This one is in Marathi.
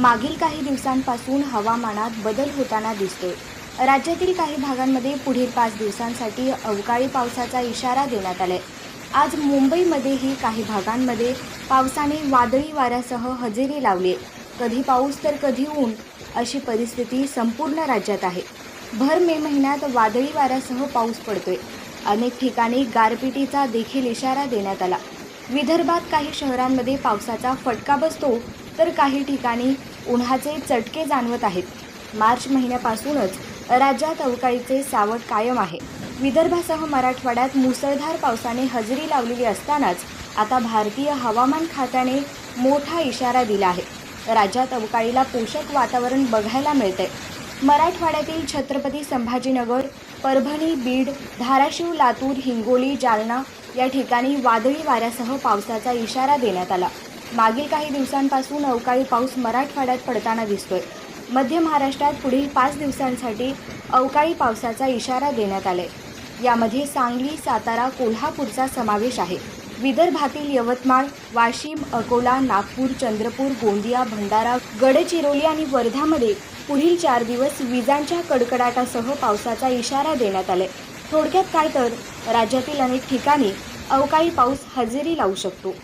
मागील काही दिवसांपासून हवामानात बदल होताना दिसतोय. राज्यातील काही भागांमध्ये पुढील पाच दिवसांसाठी अवकाळी पावसाचा इशारा देण्यात आलाय. आज मुंबईमध्येही काही भागांमध्ये पावसाने वादळी वाऱ्यासह हजेरी लावली कधी पाऊस तर कधी ऊन अशी परिस्थिती संपूर्ण राज्यात आहे. भर मे महिन्यात वादळी वाऱ्यासह पाऊस पडतोय. अनेक ठिकाणी गारपिटीचा देखील इशारा देण्यात आला. विदर्भात काही शहरांमध्ये पावसाचा फटका बसतो तर काही ठिकाणी उन्हाचे चटके जाणवत आहेत. मार्च महिन्यापासूनच राज्यात अवकाळीचे सावट कायम आहे. विदर्भासह मराठवाड्यात मुसळधार पावसाने हजेरी लावलेली असतानाच आता भारतीय हवामान खात्याने मोठा इशारा दिला आहे. राज्यात अवकाळीला पोषक वातावरण बघायला मिळते मराठवाड्यातील छत्रपती संभाजीनगर परभणी बीड धाराशिव लातूर हिंगोली जालना या ठिकाणी वादळी वाऱ्यासह पावसाचा इशारा देण्यात आला. मागील काही दिवसांपासून अवकाळी पाऊस मराठवाड्यात पडताना दिसतोय. मध्य महाराष्ट्रात पुढील पाच दिवसांसाठी अवकाळी पावसाचा इशारा देण्यात आलाय. यामध्ये सांगली सातारा कोल्हापूरचा समावेश आहे. विदर्भातील यवतमाळ वाशिम अकोला नागपूर चंद्रपूर गोंदिया भंडारा गडचिरोली आणि वर्धामध्ये पुढील चार दिवस विजांच्या कडकडाटासह पावसाचा इशारा देण्यात आलाय. थोडक्यात काय तर राज्यातील अनेक ठिकाणी अवकाळी पाऊस हजेरी लावू शकतो.